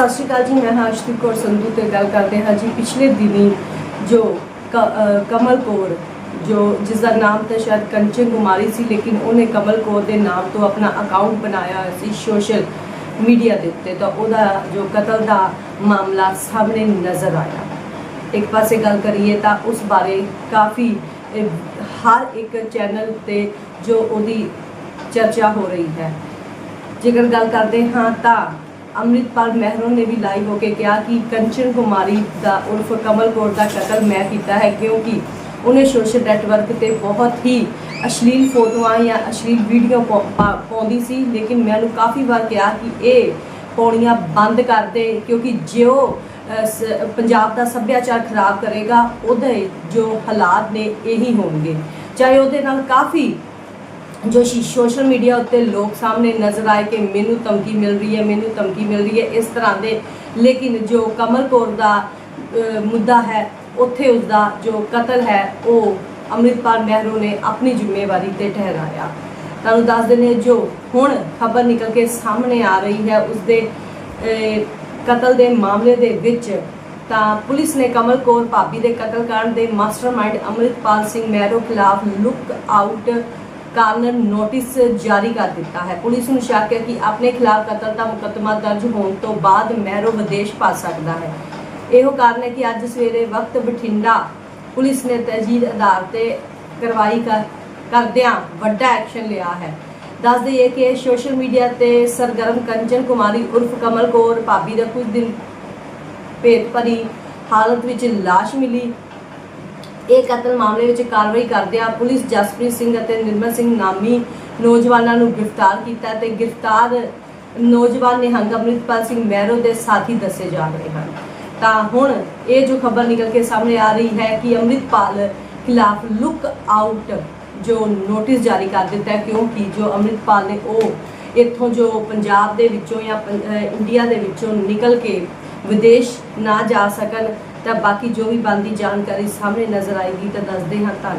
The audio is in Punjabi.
ਸਤਿ ਸ਼੍ਰੀ ਅਕਾਲ ਜੀ, ਮੈਂ ਹਾਂ ਕੌਰ ਸੰਧੂ ਤੇ ਗੱਲ ਕਰਦੇ ਹਾਂ ਜੀ ਪਿਛਲੇ ਦਿਨੀ ਜੋ ਕਮਲ ਕੌਰ, ਜੋ ਜਿਸ ਦਾ ਨਾਮ ਤਾਂ ਸ਼ਾਇਦ ਕੰਚਨ ਕੁਮਾਰੀ ਸੀ, ਲੇਕਿਨ ਉਹਨੇ ਕਮਲ ਕੌਰ ਦੇ ਨਾਮ ਤੋਂ ਆਪਣਾ ਅਕਾਊਂਟ ਬਣਾਇਆ ਸੀ ਸੋਸ਼ਲ ਮੀਡੀਆ ਦੇ ਉੱਤੇ, ਤਾਂ ਉਹਦਾ ਜੋ ਕਤਲ ਦਾ ਮਾਮਲਾ ਸਾਹਮਣੇ ਨਜ਼ਰ ਆਇਆ। ਇੱਕ ਪਾਸੇ ਗੱਲ ਕਰੀਏ ਤਾਂ ਉਸ ਬਾਰੇ ਕਾਫੀ ਹਰ ਇੱਕ ਚੈਨਲ 'ਤੇ ਜੋ ਉਹਦੀ ਚਰਚਾ ਹੋ ਰਹੀ ਹੈ। ਜੇਕਰ ਗੱਲ ਕਰਦੇ ਹਾਂ ਤਾਂ ਅੰਮ੍ਰਿਤਪਾਲ ਮਹਿਰੋ ਨੇ ਵੀ ਲਾਈਵ ਹੋ ਕੇ ਕਿਹਾ ਕਿ ਕੰਚਨ ਕੁਮਾਰੀ ਦਾ ਉਰਫ ਕਮਲ ਕੌਰ ਦਾ ਕਤਲ ਮੈਂ ਕੀਤਾ ਹੈ ਕਿਉਂਕਿ ਉਹਨੇ ਸੋਸ਼ਲ ਨੈਟਵਰਕ ਤੇ ਬਹੁਤ ਹੀ ਅਸ਼ਲੀਲ ਫੋਟੋਆਂ ਜਾਂ ਅਸ਼ਲੀਲ ਵੀਡੀਓ ਪਾ- ਪਾਉਂਦੀ ਸੀ ਲੇਕਿਨ ਮੈਂ ਉਹਨੂੰ ਕਾਫੀ ਵਾਰ ਕਿਹਾ ਕਿ ਇਹ ਪਾਉਣੀਆਂ ਬੰਦ ਕਰ ਦੇ ਕਿਉਂਕਿ ਜੋ ਅ, ਸ- ਪੰਜਾਬ ਦਾ ਸੱਭਿਆਚਾਰ ਖਰਾਬ ਕਰੇਗਾ ਉਹਦੇ ਜੋ ਹਾਲਾਤ ਨੇ ਇਹੀ ਹੋਣਗੇ। ਚਾਹੇ ਉਹਦੇ ਨਾਲ ਕਾਫੀ ਜੋ ਸੀ ਸੋਸ਼ਲ ਮੀਡੀਆ ਉੱਤੇ ਲੋਕ ਸਾਹਮਣੇ ਨਜ਼ਰ ਆਏ ਕਿ ਮੈਨੂੰ ਧਮਕੀ ਮਿਲ ਰਹੀ ਹੈ, ਮੈਨੂੰ ਧਮਕੀ ਮਿਲ ਰਹੀ ਹੈ, ਇਸ ਤਰ੍ਹਾਂ ਦੇ। ਲੇਕਿਨ ਜੋ ਕਮਲ ਕੌਰ ਦਾ ਮੁੱਦਾ ਹੈ, ਉੱਥੇ ਉਸ ਦਾ ਜੋ ਕਤਲ ਹੈ, ਉਹ ਅੰਮ੍ਰਿਤਪਾਲ ਮਹਿਰੋ ਨੇ ਆਪਣੀ ਜ਼ਿੰਮੇਵਾਰੀ ਤੇ ਠਹਿਰਾਇਆ। ਤੁਹਾਨੂੰ ਦੱਸ ਦਿੰਦੇ ਜੋ ਹੁਣ ਖਬਰ ਨਿਕਲ ਕੇ ਸਾਹਮਣੇ ਆ ਰਹੀ ਹੈ ਉਸ ਦੇ ਕਤਲ ਦੇ ਮਾਮਲੇ ਦੇ ਵਿੱਚ ਤਾਂ ਪੁਲਿਸ ਨੇ ਕਮਲ ਕੌਰ ਭਾਬੀ ਦੇ ਕਤਲ ਕਾਂਡ ਦੇ ਮਾਸਟਰਮਾਈਂਡ ਅੰਮ੍ਰਿਤਪਾਲ ਸਿੰਘ ਮਹਿਰੋ ਖਿਲਾਫ ਲੁੱਕ ਆਊਟ ਕਾਰਨ ਨੋਟਿਸ ਜਾਰੀ ਕਰ ਦਿੱਤਾ ਹੈ। ਪੁਲਿਸ ਨੂੰ ਸ਼ੱਕ ਹੈ ਕਿ ਆਪਣੇ ਖਿਲਾਫ ਕਤਲ ਦਾ ਮੁਕੱਦਮਾ ਦਰਜ ਹੋਣ ਤੋਂ ਬਾਅਦ ਮਹਿਰੋ ਵਿਦੇਸ਼ ਭੱਜ ਸਕਦਾ ਹੈ। ਇਹੋ ਕਾਰਨ ਹੈ ਕਿ ਅੱਜ ਸਵੇਰੇ ਵਕਤ ਬਠਿੰਡਾ ਪੁਲਿਸ ਨੇ ਤਜੀਦ ਆਧਾਰ ਤੇ ਕਾਰਵਾਈ ਕਰ ਕਰਦਿਆਂ ਵੱਡਾ ਐਕਸ਼ਨ ਲਿਆ ਹੈ। ਦੱਸ ਦਈਏ ਕਿ ਸੋਸ਼ਲ ਮੀਡੀਆ ਤੇ ਸਰਗਰਮ ਕੰਚਨ ਕੁਮਾਰੀ ਉਰਫ ਕਮਲ ਕੌਰ ਭਾਬੀ ਦਾ ਕੁਝ ਦਿਨ ਭੇਤ ਭਰੀ ਹਾਲਤ ਵਿੱਚ ਲਾਸ਼ ਮਿਲੀ। ਇਹ ਕਤਲ ਮਾਮਲੇ ਵਿੱਚ ਕਾਰਵਾਈ ਕਰਦਿਆਂ ਪੁਲਿਸ ਜਸਪ੍ਰੀਤ ਸਿੰਘ ਅਤੇ ਨਿਰਮਲ ਸਿੰਘ ਨਾਮੀ ਨੌਜਵਾਨਾਂ ਨੂੰ ਗ੍ਰਿਫਤਾਰ ਕੀਤਾ ਤੇ ਗ੍ਰਿਫਤਾਰ ਨੌਜਵਾਨ ਨਿਹੰਗ ਅੰਮ੍ਰਿਤਪਾਲ ਸਿੰਘ ਮਹਿਰੋ ਦੇ ਸਾਥੀ ਦੱਸੇ ਜਾ ਰਹੇ ਹਨ। ਤਾਂ ਹੁਣ ਇਹ ਜੋ ਖਬਰ ਨਿਕਲ ਕੇ ਸਾਹਮਣੇ ਆ ਰਹੀ ਹੈ ਕਿ ਅੰਮ੍ਰਿਤਪਾਲ ਖਿਲਾਫ ਲੁੱਕ ਆਊਟ ਜੋ ਨੋਟਿਸ ਜਾਰੀ ਕਰ ਦਿੱਤਾ ਹੈ, ਕਿਉਂਕਿ ਜੋ ਅੰਮ੍ਰਿਤਪਾਲ ਨੇ ਉਹ ਇੱਥੋਂ ਜੋ ਪੰਜਾਬ ਦੇ ਵਿੱਚੋਂ ਜਾਂ ਇੰਡੀਆ ਦੇ ਵਿੱਚੋਂ ਨਿਕਲ ਕੇ ਵਿਦੇਸ਼ ਨਾ ਜਾ ਸਕਣ ਤਾਂ ਬਾਕੀ ਜੋ ਵੀ ਬੰਦੀ ਜਾਣਕਾਰੀ ਸਾਹਮਣੇ ਨਜ਼ਰ ਆਏਗੀ ਤਾਂ ਦੱਸਦੇ ਹਾਂ ਧੰਨਵਾਦ।